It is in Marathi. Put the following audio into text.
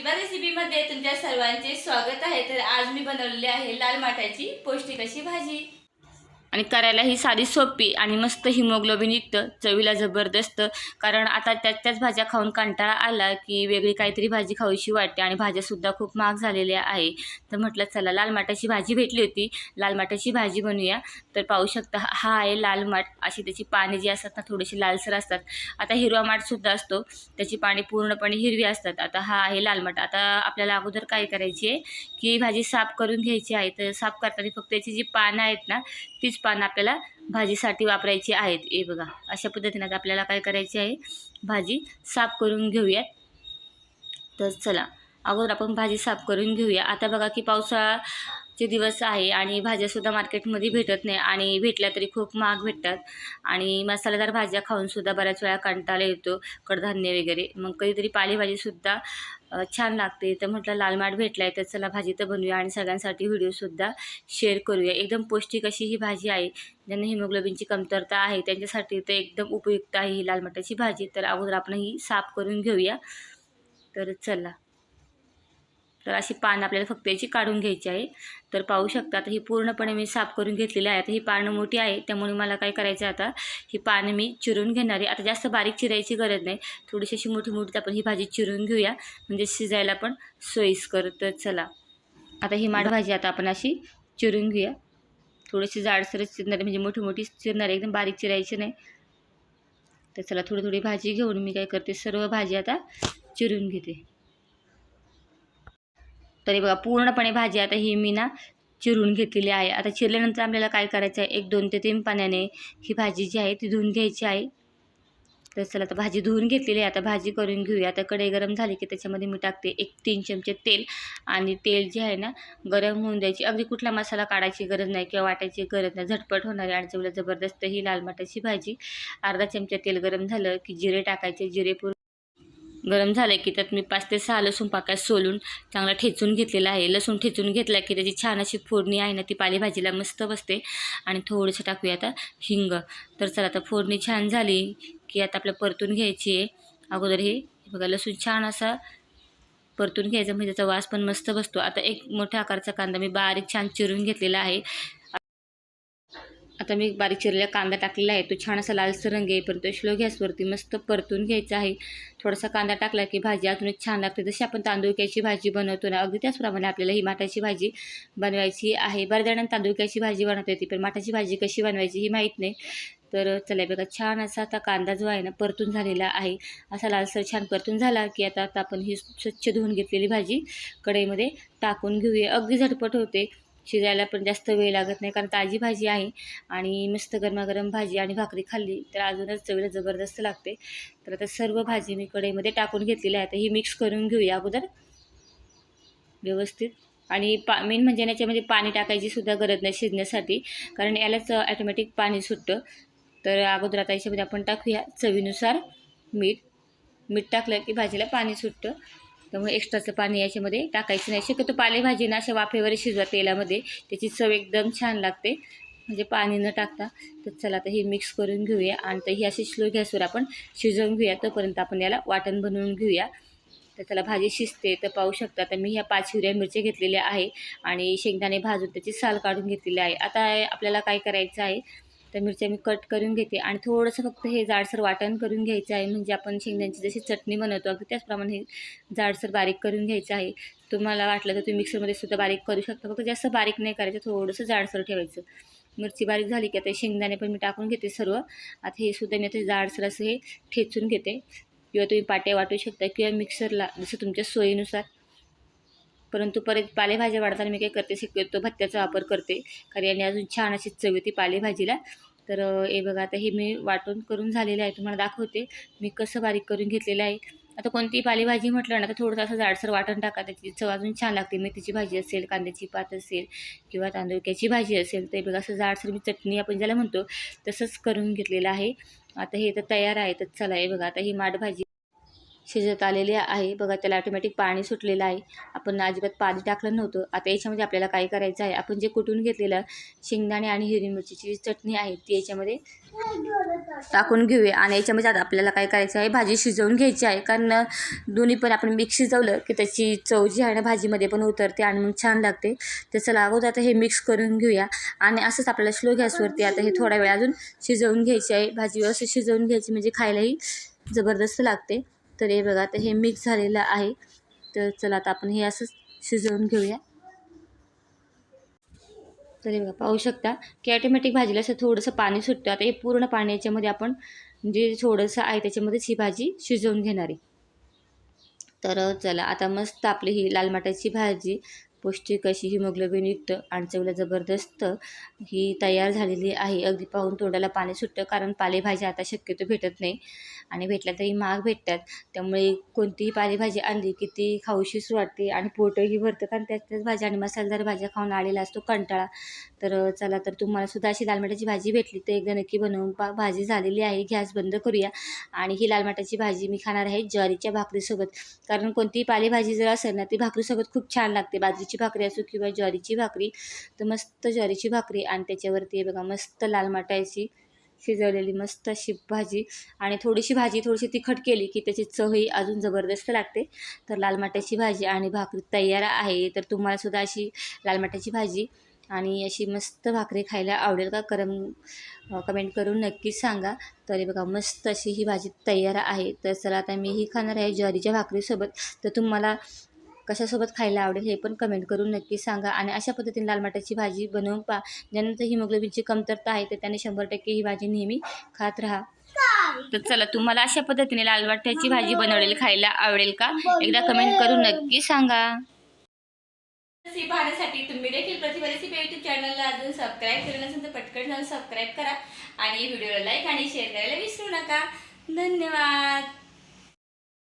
प्रतिभा रेसिपीमध्ये तुमच्या सर्वांचे स्वागत आहे. तर आज मी बनवलेली आहे लाल माठाची पौष्टिक अशी भाजी. आणि करायला ही साधी सोपी आणि मस्त हिमोग्लोबिन युक्त चवीला जबरदस्त. कारण आता त्याच त्याच भाज्या खाऊन कंटाळा आला की वेगळी काहीतरी भाजी खाऊशी वाटते आणि भाज्यासुद्धा खूप महाग झालेल्या आहे. तर म्हटलं चला लाल माठाची भाजी भेटली होती. लालमाठाची भाजी बनवूया तर पाहू शकता हा- हा आहे लाल माठ. अशी त्याची पाने जी असतात ना थोडीशी लालसर असतात. आता हिरवा माठसुद्धा असतो. त्याची पाने पूर्णपणे हिरवी असतात. आता हा आहे लाल माठ. आता आपल्याला अगोदर काय करायची आहे की भाजी साफ करून घ्यायची आहे. तर साफ करताना फक्त त्याची जी पानं आहेत ना तीच पानं आपल्याला भाजीसाठी वापरायची आहेत. हे बघा अशा पद्धतीने आता आपल्याला काय करायची आहे? भाजी साफ करून घेऊयात. तर चला अगोदर आपण भाजी साफ करून घेऊया. आता बघा की पावसाळाचे दिवस आहे आणि भाज्यासुद्धा मार्केटमध्ये भेटत नाही आणि भेटल्या तरी खूप महाग भेटतात. आणि मसालेदार भाज्या खाऊनसुद्धा बऱ्याच वेळा कंटाळा येतो कडधान्य वगैरे. मग कधीतरी पालेभाजीसुद्धा छान लागते तर म्हटलं लाल माठ भेटला आहे तर चला भाजी तर बनवूया आणि सगळ्यांसाठी व्हिडिओसुद्धा शेअर करूया. एकदम पौष्टिक अशी ही भाजी आहे. ज्यांना हिमोग्लोबिनची कमतरता आहे त्यांच्यासाठी तर एकदम उपयुक्त आहे ही लाल माठाची भाजी. तर अगोदर आपण ही साफ करून घेऊया. तर चला. तर अशी पानं आपल्याला फक्त याची काढून घ्यायची आहे. तर पाहू शकता आता ही पूर्णपणे मी साफ करून घेतलेली आहे. आता ही पानं मोठी आहे त्यामुळे मला काय करायचं आता ही पानं मी चिरून घेणार आहे. आता जास्त बारीक चिरायची गरज नाही. थोडीशी अशी मोठी मोठी आपण ही भाजी चिरून घेऊया. म्हणजे शिजायला पण सोयीस्कर तर चला. आता ही माठभाजी आता आपण अशी चिरून घेऊया. थोडीशी जाडसरच चिरणार आहे म्हणजे मोठी मोठी चिरणार आहे एकदम बारीक चिरायची नाही. तर चला थोडी थोडी भाजी घेऊन मी काय करते सर्व भाजी आता चिरून घेते. तरी बघा पूर्णपणे भाजी आता ही मी ना चिरून घेतलेली आहे. आता चिरल्यानंतर आपल्याला काय करायचं आहे? एक दोन ते तीन पाण्याने ही भाजी जी आहे ती धुवून घ्यायची आहे. तर चला आता भाजी धुवून घेतलेली आहे. आता भाजी करून घेऊया. आता कढई गरम झाली की त्याच्यामध्ये मी टाकते एक तीन चमचे तेल आणि तेल जे आहे ना गरम होऊन द्यायची. अगदी कुठला मसाला काढायची गरज नाही किंवा वाटायची गरज नाही. झटपट होणारी आणि जेवढं जबरदस्त ही लाल मटाची भाजी. अर्धा चमचा तेल गरम झालं की जिरे टाकायचे. जिरे पूर्ण गरम झालं की त्यात मी पाच ते सहा लसूण पाकात सोलून चांगला ठेचून घेतलेला आहे. लसूण ठेचून घेतला की त्याची छान अशी फोडणी आहे ना ती पालेभाजीला मस्त बसते. आणि थोडंसं टाकूया आता हिंग. तर चला आता फोडणी छान झाली की आता आपल्याला परतून घ्यायची आहे. अगोदर हे बघा लसूण छान असा परतून घ्यायचा म्हणजे त्याचा वास पण मस्त बसतो. आता एक मोठ्या आकारचा कांदा मी बारीक छान चिरून घेतलेला आहे. आता मी बारीक चिरलेला कांदा टाकलेला आहे. तो छान असा लालसर रंग येईपर्यंत स्लो गॅसवरती मस्त परतून घ्यायचा आहे. थोडासा कांदा टाकला की भाजी अजूनच छान लागते. जशी आपण तांदूळक्याची भाजी बनवतो ना अगदी त्याचप्रमाणे आपल्याला ही माठाची भाजी बनवायची आहे. बऱ्याच जणांना तांदूळक्याची भाजी बनवता येते पण माठाची भाजी कशी बनवायची ही माहीत नाही. तर चला बघा छान असा आता कांदा जो आहे ना परतून झालेला आहे. असा लालसर छान परतून झाला की आता आता आपण ही स्वच्छ धुवून घेतलेली भाजी कढईमध्ये टाकून घेऊया. अगदी झटपट होते. शिजायला पण जास्त वेळ लागत नाही कारण ताजी भाजी आहे आणि मस्त गरमागरम भाजी आणि भाकरी खाल्ली तर अजूनच चवीला जबरदस्त लागते. तर आता सर्व भाजी मी कढईमध्ये टाकून घेतलेली आहे तर ही मिक्स करून घेऊया अगोदर. व्यवस्थित. आणि पा मेन म्हणजे याच्यामध्ये पाणी टाकायची सुद्धा गरज नाही शिजण्यासाठी कारण यालाच ॲटोमॅटिक पाणी सुटतं. तर अगोदर आता याच्यामध्ये आपण टाकूया चवीनुसार मीठ. मीठ टाकलं की भाजीला पाणी सुटतं. त्यामुळे एक्स्ट्राचं पाणी याच्यामध्ये टाकायचं नाही. शक्यतो पालेभाजी ना अशा वाफेवर शिजवा तेलामध्ये. त्याची चव एकदम छान लागते. म्हणजे पाणी न टाकता. तर चला आता हे मिक्स करून घेऊया आणि तर ही अशी स्लो गॅसवर आपण शिजवून घेऊया. तोपर्यंत आपण याला वाटण बनवून घेऊया. तर त्याला भाजी शिजते तर पाहू शकता. तर मी ह्या पाच हिरव्या मिरच्या घेतलेल्या आहे आणि शेंगदाणे भाजून त्याची साल काढून घेतलेली आहे. आता आपल्याला काय करायचं आहे? तर मिरच्या मी कट करून घेते. आणि थोडंसं फक्त हे जाडसर वाटण करून घ्यायचं आहे. म्हणजे आपण शेंगदाण्याची जशी चटणी बनवतो अगदी त्याचप्रमाणे हे जाडसर बारीक करून घ्यायचं आहे. तुम्हाला वाटलं तर तुम्ही मिक्सरमध्ये सुद्धा बारीक करू शकता. फक्त जास्त बारीक नाही करायचं थोडंसं जाडसर ठेवायचं. मिरची बारीक झाली की आता शेंगदाणे पण मी टाकून घेते सर्व. आता हे सुद्धा मी आता जाडसर असं हे ठेचून घेते. किंवा तुम्ही पाट्या वाटू शकता किंवा मिक्सरला जसं तुमच्या सोयीनुसार. परंतु परत पालेभाज्या वाढताना मी काय करते शक्यतो भत्त्याचा वापर करते. कारण याने अजून छान अशी चव येते पालेभाजीला. तर हे बघा आता हे मी वाटून करून झालेलं आहे तुम्हाला दाखवते. मी कसं बारीक करून घेतलेलं आहे. आता कोणतीही पालेभाजी म्हटलं ना तर थोडंसं असं जाडसर वाटण टाका. त्याची चव अजून छान लागते. मेथीची भाजी असेल कांद्याची पात असेल किंवा तांदूळक्याची भाजी असेल तर बघा असं जाडसर मी चटणी आपण ज्याला म्हणतो तसंच करून घेतलेलं आहे. आता हे तर तयार आहे तर चला हे बघा आता ही माठ भाजी शिजत आलेले आहे. बघा त्याला ऑटोमॅटिक पाणी सुटलेलं आहे. आपण अजिबात पाणी टाकलं नव्हतं. आता याच्यामध्ये आपल्याला काय करायचं आहे? आपण जे कुटून घेतलेलं शेंगदाणे आणि हिरवी मिरचीची चटणी आहे ती याच्यामध्ये टाकून घेऊया. आणि याच्यामध्ये आता आपल्याला काय करायचं आहे? भाजी शिजवून घ्यायची आहे. कारण दोन्ही पण आपण मिक्स शिजवलं की त्याची चव जी आहे ना भाजीमध्ये पण उतरते आणि मग छान लागते. तर चला अगोदर आता हे मिक्स करून घेऊया. आणि असंच आपल्याला स्लो गॅसवरती आता हे थोडा वेळ अजून शिजवून घ्यायची आहे. भाजी व्यवस्थित शिजवून घ्यायची म्हणजे खायलाही जबरदस्त लागते. तर हे बघा आता हे मिक्स झालेलं आहे. तर चला आता आपण हे असंच शिजवून घेऊया. तर हे बघा पाहू शकता. की ऑटोमॅटिक भाजीला असं थोडंसं पाणी सुटतं. आता हे पूर्ण पाणी याच्यामध्ये आपण जे थोडंसं आहे त्याच्यामध्येच ही भाजी शिजवून घेणार आहे. तर चला आता मस्त आपली ही लाल मटाची भाजी पौष्टिक अशी हिमोग्लोबिनयुक्त आणि चवीला जबरदस्त ही तयार झालेली आहे. अगदी पाहून तोंडाला पाणी सुटतं कारण पालेभाज्या आता शक्यतो भेटत नाही आणि भेटल्या तरी महाग भेटतात. त्यामुळे कोणतीही पालेभाजी आणली की ती खाऊशीच वाटते आणि पोटही भरतं कारण त्याच त्याच भाज्या आणि मसालेदार भाज्या खाऊन आलेला असतो कंटाळा. तर चला तर तुम्हाला सुद्धा अशी लालमाटाची भाजी भेटली तर एकदा नक्की बनवून पा भाजी झालेली आहे. गॅस बंद करूया. आणि ही लालमाटाची भाजी मी खाणार आहे ज्वारीच्या भाकरीसोबत. कारण कोणतीही पालेभाजी जर असेल ना ती भाकरीसोबत खूप छान लागते. बाजरीची भाकरी असो किंवा ज्वारीची भाकरी तर मस्त ज्वारीची भाकरी आणि त्याच्यावरती बघा मस्त लाल माटाची शिजवलेली मस्त अशी भाजी आणि थोडीशी भाजी थोडीशी तिखट केली की त्याची चवही अजून जबरदस्त लागते. तर लाल माटाची भाजी आणि भाकरी तयार आहे तर तुम्हाला सुद्धा अशी लाल माटाची भाजी आणि अशी मस्त भाकरी खायला आवडेल का? करम कमेंट करून नक्कीच सांगा. तरी बघा मस्त अशी ही भाजी तयार आहे. तर चला आता मी ही खाणार आहे ज्वारीच्या भाकरीसोबत. तर तुम्हाला कशासोबत खायला आवडेल हे पण कमेंट करून नक्की सांगा. आणि अशा पद्धतीने लाल मटाची भाजी बनवून पहा. ज्यानंतर हिमोग्लोबिनची कमतरता आहे तर त्याने शंभर टक्के ही भाजी नेहमी खात राहा. तर चला तुम्हाला अशा पद्धतीने लाल भाजी बनवलेली खायला आवडेल का? एकदा कमेंट करून नक्की सांगा. रेसिपी पाहण्यासाठी तुम्ही देखील प्रतिभा रेसिपी युट्यूब चॅनलला अजून सबस्क्राईब केलं नसेल तर पटकन जाऊन सबस्क्राईब करा. आणि व्हिडिओला लाईक आणि शेअर करायला विसरू नका. धन्यवाद.